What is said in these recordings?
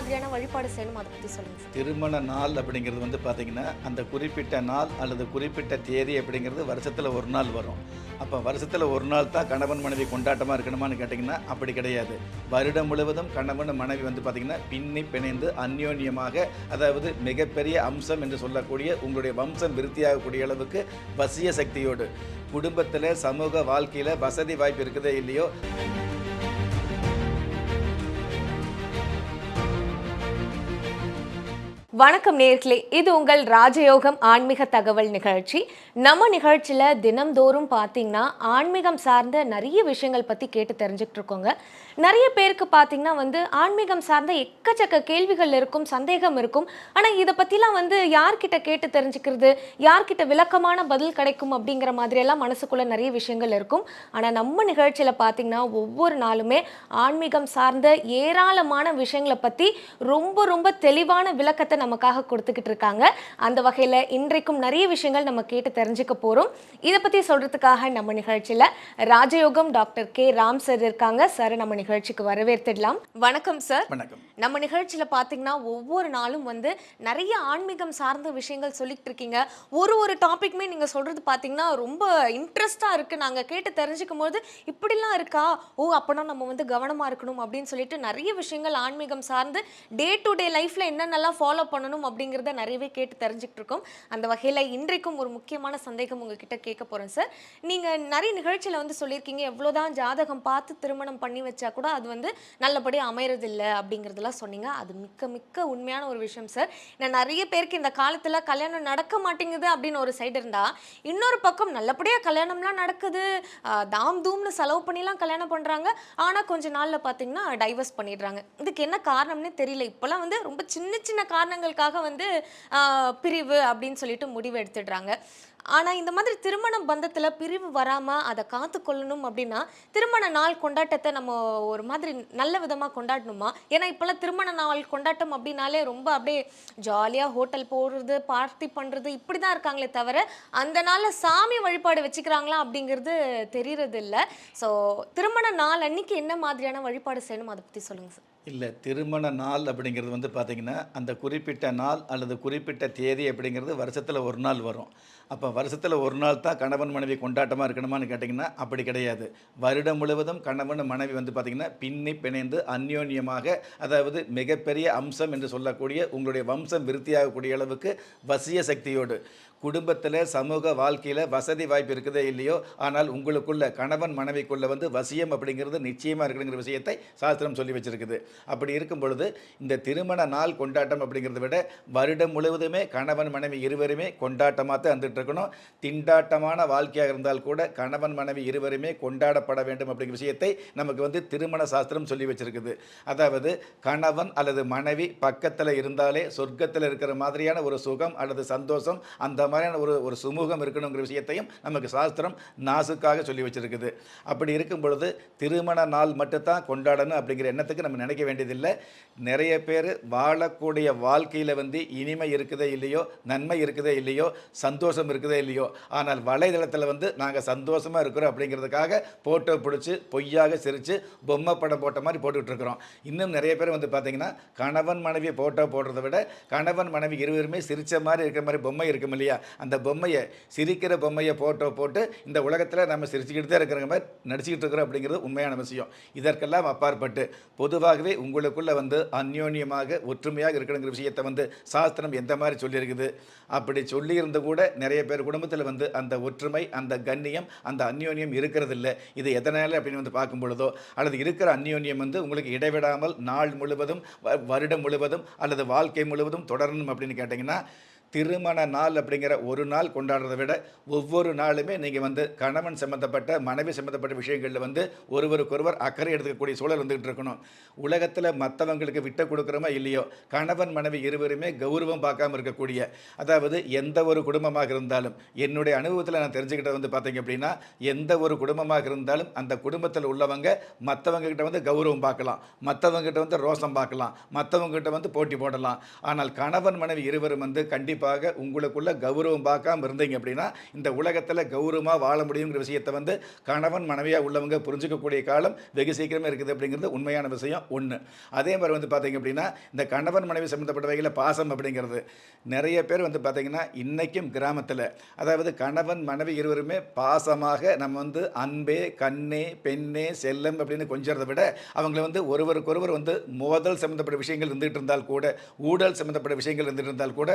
மாதிரியான வழிபாடு செய்யணும் அதை பற்றி சொல்லுங்கள் திருமண நாள் அப்படிங்கிறது வந்து பார்த்திங்கன்னா அந்த குறிப்பிட்ட நாள் அல்லது குறிப்பிட்ட தேதி அப்படிங்கிறது வருஷத்தில் ஒரு நாள் வரும். அப்போ வருஷத்தில் ஒரு நாள் தான் கணவன் மனைவி கொண்டாட்டமாக இருக்கணுமான்னு கேட்டிங்கன்னா அப்படி கிடையாது. வருடம் முழுவதும் கணவன் மனைவி வந்து பார்த்திங்கன்னா பின்னி பிணைந்து அந்யோன்யமாக அதாவது மிகப்பெரிய அம்சம் என்று சொல்லக்கூடிய உங்களுடைய வம்சம் விருத்தியாகக்கூடிய அளவுக்கு வசிய சக்தியோடு குடும்பத்தில் சமூக வாழ்க்கையில் வசதி வாய்ப்பு இருக்குதே இல்லையோ? வணக்கம் நேர்களே. இது உங்கள் ராஜயோகம் ஆன்மீக தகவல் நிகழ்ச்சி. நம்ம நிகழ்ச்சியில் தினம்தோறும் பார்த்தீங்கன்னா ஆன்மீகம் சார்ந்த நிறைய விஷயங்கள் பற்றி கேட்டு தெரிஞ்சுக்கிட்டு இருக்கோங்க. நிறைய பேருக்கு பார்த்தீங்கன்னா வந்து ஆன்மீகம் சார்ந்த எக்கச்சக்க கேள்விகள் இருக்கும் சந்தேகம் இருக்கும். ஆனால் இதை பற்றிலாம் வந்து யார்கிட்ட கேட்டு தெரிஞ்சுக்கிறது யார்கிட்ட விளக்கமான பதில் கிடைக்கும் அப்படிங்கிற மாதிரியெல்லாம் மனசுக்குள்ளே நிறைய விஷயங்கள் இருக்கும். ஆனால் நம்ம நிகழ்ச்சியில் பார்த்தீங்கன்னா ஒவ்வொரு நாளுமே ஆன்மீகம் சார்ந்த ஏராளமான விஷயங்களை பற்றி ரொம்ப ரொம்ப தெளிவான விளக்கத்தை நமக்காக கொடுத்துக்கிட்டு இருக்காங்க. அந்த வகையில் இன்றைக்கும் நிறைய விஷயங்கள் நம்ம கேட்டு தெரிஞ்சுக்க போகிறோம் இதை பற்றி சொல்கிறதுக்காக நம்ம நிகழ்ச்சியில் Rajayogam doctor K. Ram sir இருக்காங்க. சார் நம்ம நிகழ்ச்சிக்கு வரவேற்றுடலாம். வணக்கம் சார் வணக்கம். நம்ம நிகழ்ச்சியில் பார்த்தீங்கன்னா ஒவ்வொரு நாளும் வந்து நிறைய ஆன்மீகம் சார்ந்த விஷயங்கள் சொல்லிட்டு இருக்கீங்க. ஒரு ஒரு டாபிக்மே நீங்கள் சொல்கிறது பார்த்தீங்கன்னா ரொம்ப இன்ட்ரெஸ்டாக இருக்குது நாங்கள் கேட்டு தெரிஞ்சுக்கும் போது இப்படிலாம் இருக்கா? ஓ அப்போனா நம்ம வந்து கவனமாக இருக்கணும் அப்படின்னு சொல்லிட்டு நிறைய விஷயங்கள் ஆன்மீகம் சார்ந்து டே டு டே லைஃப்பில் என்னென்னலாம் ஃபாலோ பண்ணணும் அப்படிங்கிறத நிறையவே கேட்டு தெரிஞ்சுக்கிட்டு இருக்கோம். அந்த வகையில் இன்றைக்கும் ஒரு முக்கியமான சந்தேகம் உங்ககிட்ட கேட்க போகிறேன் சார் நீங்கள் நிறைய நிகழ்ச்சியில் வந்து சொல்லியிருக்கீங்க எவ்வளோதான் ஜாதகம் பார்த்து திருமணம் பண்ணி வச்சா கூட அது வந்து நல்லபடியாக அமையறதில்லை அப்படிங்கிறதெல்லாம் சொன்னீங்க. அது மிக்க மிக்க உண்மையான ஒரு விஷயம் சார் நான் நிறைய பேருக்கு இந்த காலத்தில் கல்யாணம் நடக்க மாட்டேங்குது அப்படின்னு ஒரு சைடு இருந்தால் இன்னொரு பக்கம் நல்லபடியாக கல்யாணம்லாம் நடக்குது. தாம் தூம்னு செலவு பண்ணிலாம் கல்யாணம் பண்ணுறாங்க ஆனால் கொஞ்ச நாளில் பார்த்தீங்கன்னா டைவர்ஸ் பண்ணிடுறாங்க. இதுக்கு என்ன காரணம்னே தெரியல. இப்போல்லாம் வந்து ரொம்ப சின்ன சின்ன காரணங்களுக்காக வந்து பிரிவு அப்படின்னு சொல்லிட்டு முடிவு எடுத்துடுறாங்க. ஆனால் இந்த மாதிரி திருமண பந்தத்தில் பிரிவு வராமல் அதை காத்து கொள்ளணும் அப்படின்னா திருமண நாள் கொண்டாட்டத்தை நம்ம ஒரு மாதிரி நல்ல விதமாக கொண்டாடணுமா? ஏன்னா இப்போல்லாம் திருமண நாள் கொண்டாட்டம் அப்படின்னாலே ரொம்ப அப்படியே ஜாலியாக ஹோட்டல் போடுறது பார்ட்டி பண்ணுறது இப்படி தான் இருக்காங்களே தவிர அந்த நாளில் சாமி வழிபாடு வச்சுக்கிறாங்களா அப்படிங்கிறது தெரியறது இல்லை ஸோ திருமண நாள் அன்னைக்கு என்ன மாதிரியான வழிபாடு செய்யணும் அதை பற்றி சொல்லுங்கள் சார் இல்லை திருமண நாள் அப்படிங்கிறது வந்து பார்த்திங்கன்னா அந்த குறிப்பிட்ட நாள் அல்லது குறிப்பிட்ட தேதி அப்படிங்கிறது வருஷத்தில் ஒரு நாள் வரும். அப்போ வருஷத்தில் ஒரு நாள் தான் கணவன் மனைவி கொண்டாட்டமாக இருக்கணுமான்னு கேட்டிங்கன்னா அப்படி கிடையாது. வருடம் முழுவதும் கணவன் மனைவி வந்து பார்த்திங்கன்னா பின்னி பிணைந்து அந்யோன்யமாக அதாவது மிகப்பெரிய அம்சம் என்று சொல்லக்கூடிய உங்களுடைய வம்சம் விருத்தியாகக்கூடிய அளவுக்கு வசிய சக்தியோடு. குடும்பத்தில் சமூக வாழ்க்கையில் வசதி வாய்ப்பு இருக்குதே இல்லையோ ஆனால் உங்களுக்குள்ள கணவன் மனைவிக்குள்ள வந்து வசியம் அப்படிங்கிறது நிச்சயமாக இருக்குங்கிற விஷயத்தை சாஸ்திரம் சொல்லி வச்சிருக்குது. அப்படி இருக்கும் பொழுது இந்த திருமண நாள் கொண்டாட்டம் அப்படிங்கிறத விட வருடம் முழுவதுமே கணவன் மனைவி இருவருமே கொண்டாட்டமாக தான் இருந்துட்டு இருக்கணும் திண்டாட்டமான வாழ்க்கையாக இருந்தால் கூட கணவன் மனைவி இருவருமே கொண்டாடப்பட வேண்டும் அப்படிங்கிற விஷயத்தை நமக்கு வந்து திருமண சாஸ்திரம் சொல்லி வச்சிருக்குது. அதாவது கணவன் அல்லது மனைவி பக்கத்தில் இருந்தாலே சொர்க்கத்தில் இருக்கிற மாதிரியான ஒரு சுகம் அல்லது சந்தோஷம் அந்த மாதிரியான ஒரு ஒரு சுமூகம் இருக்கணுங்கிற விஷயத்தையும் நமக்கு சாஸ்திரம் நாசுக்காக சொல்லி வச்சிருக்குது. அப்படி இருக்கும் பொழுது திருமண நாள் மட்டும்தான் கொண்டாடணும் அப்படிங்கிற எண்ணத்துக்கு நம்ம நினைக்க வேண்டியதில்லை. நிறைய பேர் வாழக்கூடிய வாழ்க்கையில் வந்து இனிமை இருக்குதே இல்லையோ நன்மை இருக்குதே இல்லையோ சந்தோஷம் இருக்குதே இல்லையோ ஆனால் வலைதளத்தில் வந்து நாங்கள் சந்தோஷமாக இருக்கிறோம் அப்படிங்கிறதுக்காக ஃபோட்டோ பிடிச்சி பொய்யாக சிரித்து பொம்மை படம் போட்ட மாதிரி போட்டுக்கிட்டு இருக்கிறோம். இன்னும் நிறைய பேர் வந்து பார்த்தீங்கன்னா கணவன் மனைவி ஃபோட்டோ போடுறத விட கணவன் மனைவி இருவருமே சிரித்த மாதிரி இருக்கிற மாதிரி பொம்மை இருக்கும் இல்லையா? அந்த பொம்மையை சிரிக்கிற பொம்மையை ஃபோட்டோ போட்டு இந்த உலகத்தில் நம்ம சிரிச்சுக்கிட்டு தான் இருக்கிற மாதிரி நடிச்சுக்கிட்டு இருக்கிறோம் அப்படிங்கிறது உண்மையான விஷயம். இதற்கெல்லாம் அப்பாற்பட்டு பொதுவாகவே உங்களுக்குள்ளே வந்து அந்யோன்யமாக ஒற்றுமையாக இருக்கணுங்கிற விஷயத்தை வந்து சாஸ்திரம் எந்த மாதிரி சொல்லியிருக்குது? அப்படி சொல்லியிருந்த கூட நிறைய பேர் குடும்பத்தில் வந்து அந்த ஒற்றுமை அந்த கண்ணியம் அந்த அந்யோன்யம் இருக்கிறதில்ல. இது எதனால் அப்படின்னு வந்து பார்க்கும் பொழுதோ அல்லது இருக்கிற அந்யோன்யம் வந்து உங்களுக்கு இடைவிடாமல் நாள் முழுவதும் வ- வருடம் முழுவதும் அல்லது வாழ்க்கை முழுவதும் தொடரணும் அப்படின்னு கேட்டிங்கன்னா திருமண நாள் அப்படிங்கிற ஒரு நாள் கொண்டாடுறதை விட ஒவ்வொரு நாளுமே நீங்கள் வந்து கணவன் சம்மந்தப்பட்ட மனைவி சம்மந்தப்பட்ட விஷயங்களில் வந்து ஒருவருக்கொருவர் அக்கறை எடுத்துக்கக்கூடிய சூழல் வந்துகிட்டு இருக்கணும். உலகத்தில் மற்றவங்களுக்கு விட்டு கொடுக்குறோமோ இல்லையோ கணவன் மனைவி இருவருமே கௌரவம் பார்க்காம இருக்கக்கூடிய அதாவது எந்த ஒரு குடும்பமாக இருந்தாலும் என்னுடைய அனுபவத்தில் நான் தெரிஞ்சுக்கிட்டது வந்து பார்த்தீங்க அப்படின்னா எந்த ஒரு குடும்பமாக இருந்தாலும் அந்த குடும்பத்தில் உள்ளவங்க மற்றவங்கக்கிட்ட வந்து கௌரவம் பார்க்கலாம். மற்றவங்ககிட்ட வந்து ரோசம் பார்க்கலாம். மற்றவங்ககிட்ட வந்து போட்டி போடலாம். ஆனால் கணவன் மனைவி இருவரும் வந்து கண்டிப்பாக கண்டிப்பாக உங்களுக்குள்ள கௌரவம் பார்க்காம இருந்தீங்க அப்படின்னா இந்த உலகத்தில் கௌரவமாக வாழ முடியுங்கிற விஷயத்தை வந்து கணவன் மனைவியாக உள்ளவங்க புரிஞ்சுக்கக்கூடிய காலம் வெகு சீக்கிரமே இருக்குது அப்படிங்கிறது உண்மையான விஷயம் ஒன்று அதே மாதிரி வந்து பார்த்தீங்க அப்படின்னா இந்த கணவன் மனைவி சம்மந்தப்பட்ட வகையில் பாசம் அப்படிங்கிறது நிறைய பேர் வந்து பார்த்தீங்கன்னா இன்றைக்கும் கிராமத்தில் அதாவது கணவன் மனைவி இருவருமே பாசமாக நம்ம வந்து அன்பே கண்ணே பெண்ணே செல்லம் அப்படின்னு கொஞ்சத விட அவங்கள வந்து ஒருவருக்கொருவர் வந்து மோதல் சம்மந்தப்பட்ட விஷயங்கள் இருந்துகிட்டு இருந்தால் கூட ஊழல் சம்மந்தப்பட்ட விஷயங்கள் இருந்துகிட்டு இருந்தால் கூட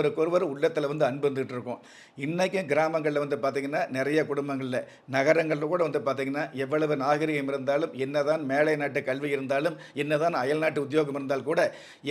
ஒருவருக்கொருவர் உள்ளத்தில் வந்து அன்பு இருந்துகிட்டு இருக்கும் இன்றைக்கும் கிராமங்களில் வந்து பார்த்திங்கன்னா நிறைய குடும்பங்களில் நகரங்களில் கூட வந்து பார்த்திங்கன்னா எவ்வளவு நாகரிகம் இருந்தாலும் என்னதான் மேலை நாட்டு கல்வி இருந்தாலும் என்னதான் அயல் நாட்டு உத்தியோகம் இருந்தால் கூட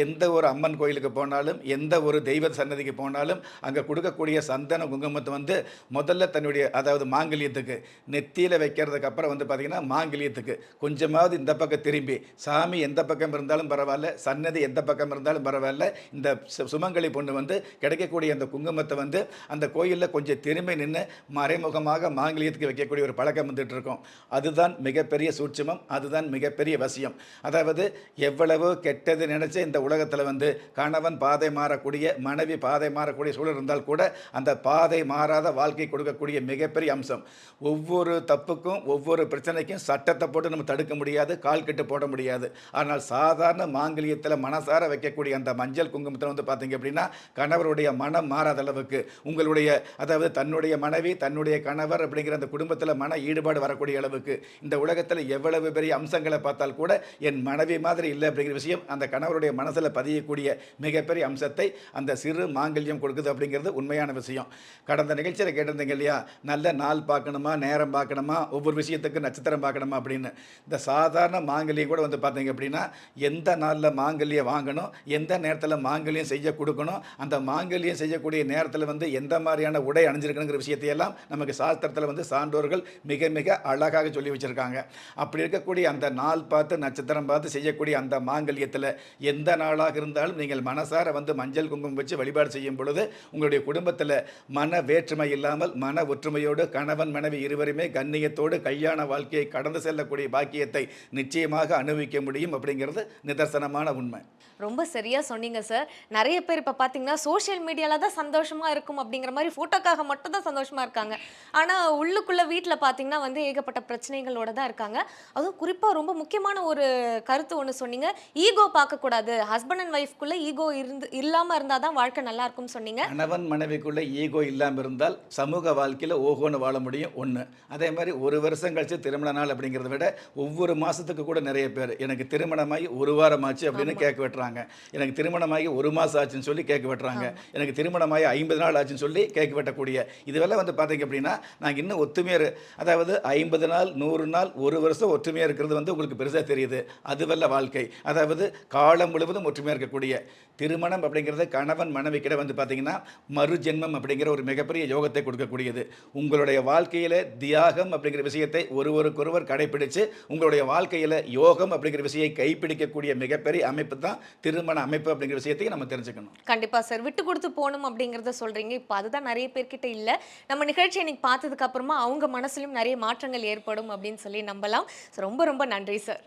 எந்த ஒரு அம்மன் கோயிலுக்கு போனாலும் எந்த ஒரு தெய்வ சன்னதிக்கு போனாலும் அங்கே கொடுக்கக்கூடிய சந்தன குங்குமத்தை வந்து முதல்ல தன்னுடைய அதாவது மாங்கல்யத்துக்கு நெத்தியில் வைக்கிறதுக்கு அப்புறம் வந்து பார்த்திங்கன்னா மாங்கல்யத்துக்கு கொஞ்சமாவது இந்த பக்கம் திரும்பி சாமி எந்த பக்கம் இருந்தாலும் பரவாயில்ல சன்னதி எந்த பக்கம் இருந்தாலும் பரவாயில்ல இந்த சு- சுமங்கலி பொண்ணு வந்து கிடைக்கக்கூடிய அந்த குங்குமத்தை வந்து அந்த கோயிலில் கொஞ்சம் திரும்பி நின்று மறைமுகமாக மாங்கலியத்துக்கு வைக்கக்கூடிய ஒரு பழக்கம் வந்துட்டு இருக்கும். அதுதான் மிகப்பெரிய சூட்சமம் அதுதான் மிகப்பெரிய வசியம். அதாவது எவ்வளவு கெட்டது நினச்சி இந்த உலகத்தில் வந்து கணவன் பாதை மாறக்கூடிய மனைவி பாதை மாறக்கூடிய சூழல் இருந்தால் கூட அந்த பாதை மாறாத வாழ்க்கை கொடுக்கக்கூடிய மிகப்பெரிய அம்சம். ஒவ்வொரு தப்புக்கும் ஒவ்வொரு பிரச்சனைக்கும் சட்டத்தை போட்டு நம்ம தடுக்க முடியாது கால் கட்டு போட முடியாது. ஆனால் சாதாரண மாங்கலியத்தில் மனசார வைக்கக்கூடிய அந்த மஞ்சள் குங்குமத்தில் வந்து பார்த்தீங்க அப்படின்னா கணவர் கணவருடைய மனம் மாறாத அளவுக்கு உங்களுடைய அதாவது தன்னுடைய மனைவி தன்னுடைய கணவர் அப்படிங்கிற அந்த குடும்பத்தில் மன ஈடுபாடு வரக்கூடிய அளவுக்கு இந்த உலகத்தில் எவ்வளவு பெரிய அம்சங்களை பார்த்தால் கூட என் மனைவி மாதிரி இல்லை அப்படிங்கிற விஷயம் அந்த கணவருடைய மனசில் பதியக்கூடிய மிகப்பெரிய அம்சத்தை அந்த சிறு மாங்கல்யம் கொடுக்குது அப்படிங்கிறது உண்மையான விஷயம். கடந்த நிகழ்ச்சியில் கேட்டிருந்தீங்க இல்லையா நல்ல நாள் பார்க்கணுமா நேரம் பார்க்கணுமா ஒவ்வொரு விஷயத்துக்கு நட்சத்திரம் பார்க்கணுமா அப்படின்னு. இந்த சாதாரண மாங்கல்யம் கூட வந்து பார்த்தீங்க அப்படின்னா எந்த நாளில் மாங்கல்யம் வாங்கணும் எந்த நேரத்தில் மாங்கல்யம் செய்ய கொடுக்கணும் அந்த மாங்கல்யம் செய்யக்கூடிய நேரத்தில் வந்து எந்த மாதிரியான உடை அணிஞ்சிருக்கணுங்கிற விஷயத்தையெல்லாம் நமக்கு சாஸ்திரத்தில் வந்து சான்றோர்கள் மிக மிக அழகாக சொல்லி வச்சுருக்காங்க. அப்படி இருக்கக்கூடிய அந்த நாள் பார்த்து நட்சத்திரம் பார்த்து செய்யக்கூடிய அந்த மாங்கல்யத்தில் எந்த நாளாக இருந்தாலும் நீங்கள் மனசார வந்து மஞ்சள் குங்குமம் வச்சு வழிபாடு செய்யும் பொழுது உங்களுடைய குடும்பத்தில் மன வேற்றுமை இல்லாமல் மன ஒற்றுமையோடு கணவன் மனைவி இருவருமே கண்ணியத்தோடு கல்யாண வாழ்க்கையை கடந்து செல்லக்கூடிய பாக்கியத்தை நிச்சயமாக அனுபவிக்க முடியும் அப்படிங்கிறது நிதர்சனமான உண்மை. ரொம்ப சரியாக சொன்னீங்க சார். நிறைய பேர் இப்போ பார்த்தீங்கன்னா சோஷியல் மீடியால தான் சந்தோஷமா இருக்கும் அப்படிங்கிற மாதிரி ஃபோட்டோக்காக மட்டும் தான் சந்தோஷமா இருக்காங்க. ஆனா உள்ளுக்குள்ள வீட்டில் பார்த்தீங்கன்னா வந்து ஏகப்பட்ட பிரச்சனைகளோட தான் இருக்காங்க. அதுவும் குறிப்பா ரொம்ப முக்கியமான ஒரு கருத்து ஒன்று சொன்னீங்க. ஈகோ பார்க்கக்கூடாது. ஹஸ்பண்ட் அண்ட் ஒய்ஃப்குள்ள ஈகோ இருந்து இல்லாம இருந்தால் தான் வாழ்க்கை நல்லா இருக்கும்னு சொன்னீங்க. கணவன் மனைவிக்குள்ள ஈகோ இல்லாமல் இருந்தால் சமூக வாழ்க்கையில் ஓஹோன்னு வாழ முடியும் ஒன்று அதே மாதிரி ஒரு வருஷம் கழிச்சு திருமண நாள் அப்படிங்கிறத விட ஒவ்வொரு மாதத்துக்கு கூட நிறைய பேர். எனக்கு திருமணமாகி ஒரு வாரம் ஆச்சு அப்படின்னு கேட்க வெட்டுறாங்க. எனக்கு திருமணமாகி ஒரு மாதம் ஆச்சுன்னு சொல்லி கேட்க வெட்டுறாங்க. எனக்கு திருமணமாகி ஐம்பது நாள் ஆச்சுன்னு சொல்லி கேட்க வெட்டக்கூடிய இதுவெல்லாம் வந்து பார்த்தீங்க அப்படின்னா நாங்கள் இன்னும் ஒத்துமையாக இரு- அதாவது ஐம்பது நாள் நூறு நாள் ஒரு வருஷம் ஒற்றுமையாக இருக்கிறது வந்து உங்களுக்கு பெருசாக தெரியுது. அதுவல்ல வாழ்க்கை. அதாவது காலம் முழுவதும் ஒற்றுமையாக இருக்கக்கூடிய திருமணம் அப்படிங்கிறது கணவன் மனைவிக்கிட வந்து பார்த்தீங்கன்னா மறுஜென்மம் அப்படிங்கிற ஒரு மிகப்பெரிய யோகத்தை கொடுக்கக்கூடியது. உங்களுடைய வாழ்க்கையில் தியாகம் அப்படிங்கிற விஷயத்தை ஒருவருக்கொருவர் கடைபிடிச்சு உங்களுடைய வாழ்க்கையில் யோகம் அப்படிங்கிற விஷயத்தை கைப்பிடிக்கக்கூடிய மிகப்பெரிய அமைப்பு தான் திருமண அமைப்பு அப்படிங்கிற விஷயத்தையும் நம்ம தெரிஞ்சுக்கணும். கண்டிப்பாக சார். விட்டு கொடுத்து போகணும் அப்படிங்கறத சொல்றீங்க. இப்போ அதுதான் நிறைய பேர்கிட்ட இல்ல. நம்ம நிகழ்ச்சி இன்னைக்கு பார்த்ததுக்கு அப்புறமா அவங்க மனசுலயும் நிறைய மாற்றங்கள் ஏற்படும் அப்படின்னு சொல்லி நம்பலாம். ஸோ ரொம்ப ரொம்ப நன்றி சார்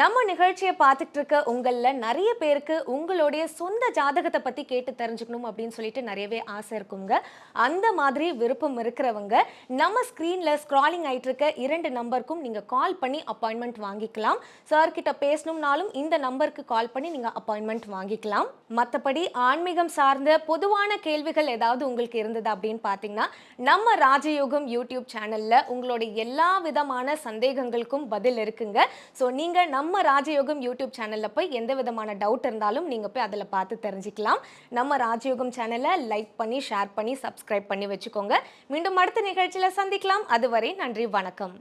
நம்ம நிகழ்ச்சியை பார்த்துட்டு இருக்க உங்களில் நிறைய பேருக்கு உங்களுடைய சொந்த ஜாதகத்தை பற்றி கேட்டு தெரிஞ்சுக்கணும் அப்படின்னு சொல்லிட்டு நிறையவே ஆசை இருக்குங்க. அந்த மாதிரி விருப்பம் இருக்கிறவங்க நம்ம ஸ்க்ரீனில் ஸ்க்ராலிங் ஆகிட்டு இருக்க இரண்டு நம்பருக்கும் நீங்கள் கால் பண்ணி அப்பாயின்மெண்ட் வாங்கிக்கலாம். சார்கிட்ட பேசணும்னாலும் இந்த நம்பருக்கு கால் பண்ணி நீங்கள் அப்பாயின்மெண்ட் வாங்கிக்கலாம். மற்றபடி ஆன்மீகம் சார்ந்த பொதுவான கேள்விகள் ஏதாவது உங்களுக்கு இருந்தது அப்படின்னு பார்த்தீங்கன்னா நம்ம ராஜயோகம் யூடியூப் சேனலில் உங்களுடைய எல்லா விதமான சந்தேகங்களுக்கும் பதில் இருக்குங்க. ஸோ நீங்கள் நம்ம ராஜயோகம் யூடியூப் சேனலில் போய் எந்த விதமான டவுட் இருந்தாலும் நீங்கள் போய் அதில் பார்த்து தெரிஞ்சுக்கலாம். நம்ம ராஜயோகம் சேனலை லைக் பண்ணி ஷேர் பண்ணி சப்ஸ்கிரைப் பண்ணி வச்சுக்கோங்க. மீண்டும் அடுத்த நிகழ்ச்சியில் சந்திக்கலாம். அதுவரை நன்றி வணக்கம்.